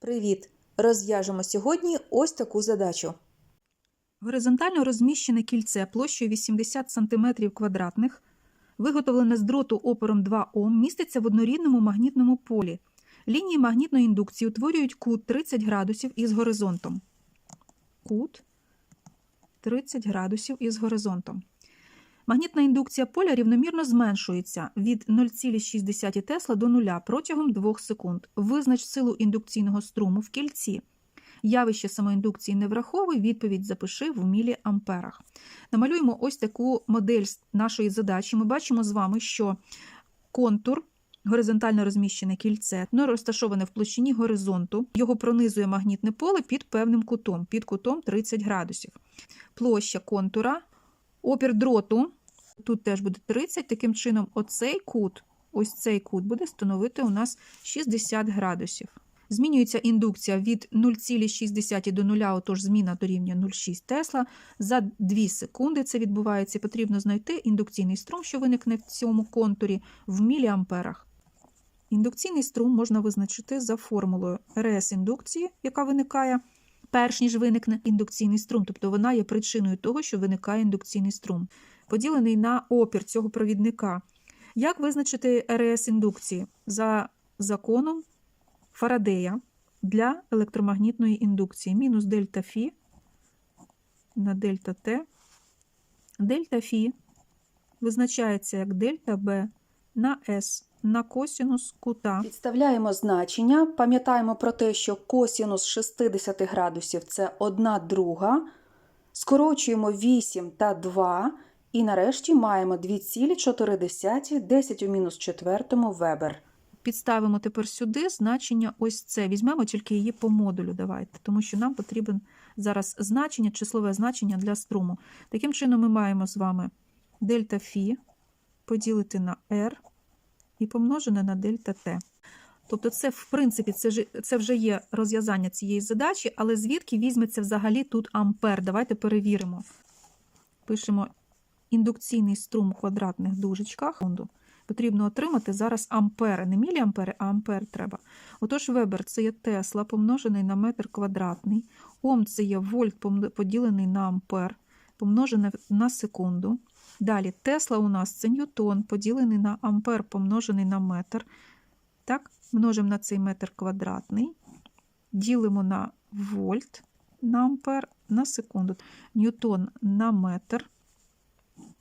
Привіт! Розв'яжемо сьогодні ось таку задачу. Горизонтально розміщене кільце площею 80 см квадратних, виготовлене з дроту опором 2 Ом, міститься в однорідному магнітному полі. Лінії магнітної індукції утворюють кут 30 градусів із горизонтом. Кут 30 градусів із горизонтом. Магнітна індукція поля рівномірно зменшується від 0,6 Тесла до 0 протягом 2 секунд. Визнач силу індукційного струму в кільці. Явище самоіндукції не враховуй, відповідь запиши в міліамперах. Намалюємо ось таку модель нашої задачі. Ми бачимо з вами, що контур, горизонтально розміщене кільце, ну, розташоване в площині горизонту, його пронизує магнітне поле під певним кутом, під кутом 30 градусів. Площа контура, опір дроту, тут теж буде 30, таким чином оцей кут, ось цей кут буде становити у нас 60 градусів. Змінюється індукція від 0,6 до 0, отож зміна дорівнює 0,6 Тесла. За 2 секунди це відбувається. Потрібно знайти індукційний струм, що виникне в цьому контурі, в міліамперах. Індукційний струм можна визначити за формулою РС індукції, яка виникає перш ніж виникне індукційний струм, тобто вона є причиною того, що виникає індукційний струм, поділений на опір цього провідника. Як визначити РС індукції? За законом Фарадея для електромагнітної індукції мінус дельта Фі на дельта Т. Дельта Фі визначається як дельта Б на С на косінус кута. Підставляємо значення, пам'ятаємо про те, що косінус 60 градусів це 1 друга. Скорочуємо 8 та 2. І нарешті маємо 2,4 10 у мінус 4 вебер. Підставимо тепер сюди значення ось це. Візьмемо тільки її по модулю, давайте, тому що нам потрібен зараз значення, числове значення для струму. Таким чином, ми маємо з вами дельта Фі поділити на R і помножене на дельта Т. Тобто, це, в принципі, це, це вже є розв'язання цієї задачі, але звідки візьметься взагалі тут ампер? Давайте перевіримо. Пишемо індукційний струм в квадратних дужечках. Потрібно отримати зараз ампери, не міліампери, а ампер треба. Отож, Вебер це є Тесла, помножений на метр квадратний. Ом це є вольт поділений на ампер, помножене на секунду. Далі Тесла у нас це ньютон, поділений на ампер, помножений на метр. Так, множимо на цей метр квадратний, ділимо на вольт на ампер на секунду. Ньютон на метр.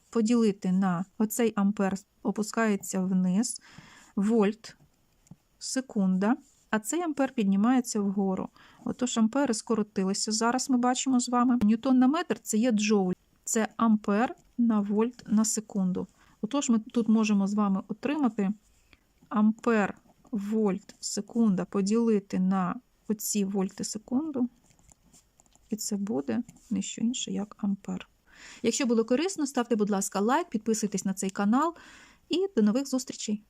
Поділити на оцей ампер опускається вниз, вольт, секунда, а цей ампер піднімається вгору. Отож, ампери скоротилися. Зараз ми бачимо з вами. Ньютон на метр це є джоуль, це ампер на вольт на секунду. Отож, ми тут можемо з вами отримати ампер вольт секунда поділити на оці вольти секунду, і це буде не що інше, як ампер. Якщо було корисно, ставте, будь ласка, лайк, підписуйтесь на цей канал і до нових зустрічей!